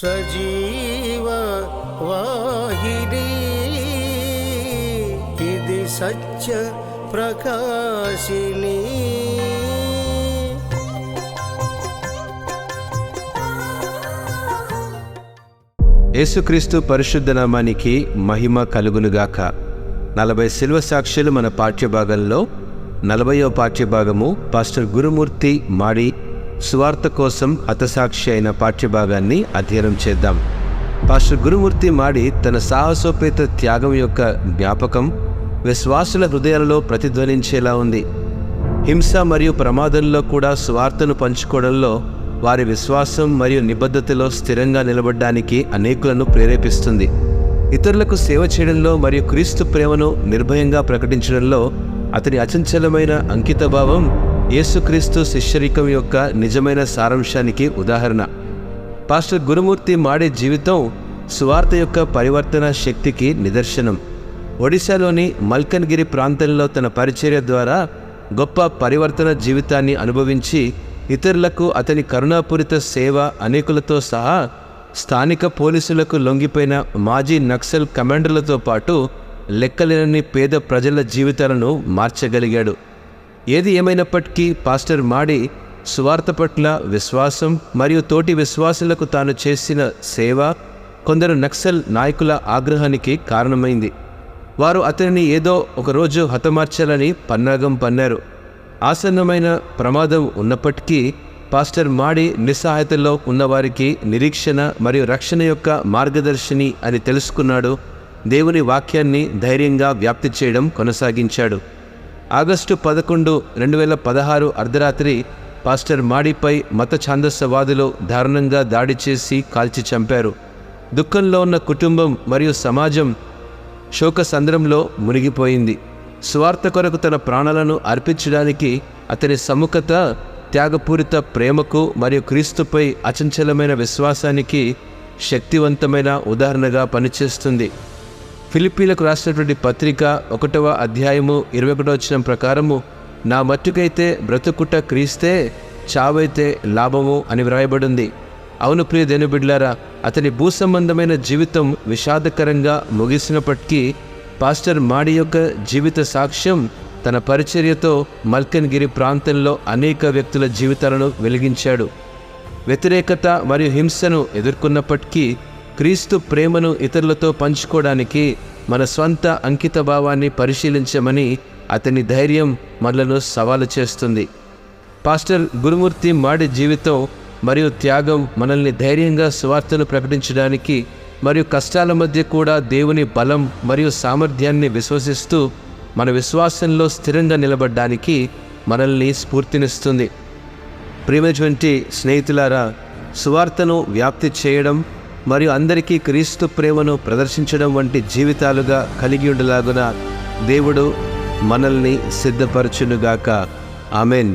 సజీవ వాహిని ఇది సత్య ప్రకాశిని యేసుక్రీస్తు పరిశుద్ధ నామానికి మహిమ కలుగునుగాక. నలభై శిల్వ సాక్షులు మన పాఠ్యభాగంలో నలభయో పాఠ్యభాగము పాస్టర్ గురుమూర్తి మాడి సువార్త కోసం హతసాక్షి అయిన పాఠ్యభాగాన్ని అధ్యయనం చేద్దాం. పాస్టర్ గురుమూర్తి మాడి తన సాహసోపేత త్యాగం యొక్క జ్ఞాపకం విశ్వాసుల హృదయాలలో ప్రతిధ్వనించేలా ఉంది. హింస మరియు ప్రమాదంలో కూడా స్వార్థను పంచుకోవడంలో వారి విశ్వాసం మరియు నిబద్ధతలో స్థిరంగా నిలబడడానికి అనేకులను ప్రేరేపిస్తుంది. ఇతరులకు సేవ చేయడంలో మరియు క్రీస్తు ప్రేమను నిర్భయంగా ప్రకటించడంలో అతని అచంచలమైన అంకితభావం యేసుక్రీస్తు శిష్యరికం యొక్క నిజమైన సారాంశానికి ఉదాహరణ. పాస్టర్ గురుమూర్తి మాడే జీవితం సువార్త యొక్క పరివర్తన శక్తికి నిదర్శనం. ఒడిశాలోని మల్కన్గిరి ప్రాంతంలో తన పరిచర్య ద్వారా గొప్ప పరివర్తన జీవితాన్ని అనుభవించి ఇతరులకు అతని కరుణాపూరిత సేవ అనేకులతో సహా స్థానిక పోలీసులకు లొంగిపోయిన మాజీ నక్సల్ కమాండర్లతో పాటు లెక్కలేనన్ని పేద ప్రజల జీవితాలను మార్చగలిగాడు. ఏది ఏమైనప్పటికీ పాస్టర్ మాడి సువార్త పట్ల విశ్వాసం మరియు తోటి విశ్వాసులకు తాను చేసిన సేవ కొందరు నక్సల్ నాయకుల ఆగ్రహానికి కారణమైంది. వారు అతనిని ఏదో ఒకరోజు హతమార్చాలని పన్నాగం పన్నారు. ఆసన్నమైన ప్రమాదం ఉన్నప్పటికీ పాస్టర్ మాడి నిస్సహాయతలో ఉన్నవారికి నిరీక్షణ మరియు రక్షణ యొక్క మార్గదర్శిని అని తెలుసుకున్నాడు. దేవుని వాక్యాన్ని ధైర్యంగా వ్యాప్తి చేయడం కొనసాగించాడు. ఆగస్టు పదకొండు రెండు వేల పదహారు అర్ధరాత్రి పాస్టర్ మాడిపై మత ఛాందస్సవాదులు దారుణంగా దాడి చేసి కాల్చి చంపారు. దుఃఖంలో ఉన్న కుటుంబం మరియు సమాజం శోక సంద్రంలో మునిగిపోయింది. స్వార్థ కొరకు తన ప్రాణాలను అర్పించడానికి అతని సముఖత త్యాగపూరిత ప్రేమకు మరియు క్రీస్తుపై అచంచలమైన విశ్వాసానికి శక్తివంతమైన ఉదాహరణగా పనిచేస్తుంది. ఫిలిపీలకు రాసినటువంటి పత్రిక ఒకటవ అధ్యాయము ఇరవై ఒకటో వచ్చిన ప్రకారము నా మట్టుకైతే బ్రతుకుట క్రీస్తే చావైతే లాభము అని వ్రాయబడింది. అవును ప్రియ దేనుబిడ్లారా అతని భూ సంబంధమైన జీవితం విషాదకరంగా ముగిసినప్పటికీ పాస్టర్ మాడి యొక్క జీవిత సాక్ష్యం తన పరిచర్యతో మల్కన్గిరి ప్రాంతంలో అనేక వ్యక్తుల జీవితాలను వెలిగించాడు. వ్యతిరేకత మరియు హింసను ఎదుర్కొన్నప్పటికీ క్రీస్తు ప్రేమను ఇతరులతో పంచుకోవడానికి మన స్వంత అంకిత భావాన్ని పరిశీలించమని అతని ధైర్యం మనలను సవాలు చేస్తుంది. పాస్టర్ గురుమూర్తి మాడి జీవితం మరియు త్యాగం మనల్ని ధైర్యంగా సువార్తను ప్రకటించడానికి మరియు కష్టాల మధ్య కూడా దేవుని బలం మరియు సామర్థ్యాన్ని విశ్వసిస్తూ మన విశ్వాసంలో స్థిరంగా నిలబడడానికి మనల్ని స్ఫూర్తినిస్తుంది. ప్రియమైనటువంటి స్నేహితులారా సువార్తను వ్యాప్తి చేయడం మరియు అందరికీ క్రీస్తు ప్రేమను ప్రదర్శించడం వంటి జీవితాలుగా కలిగి ఉండలాగున దేవుడు మనల్ని సిద్ధపరచునుగాక. ఆమెన్.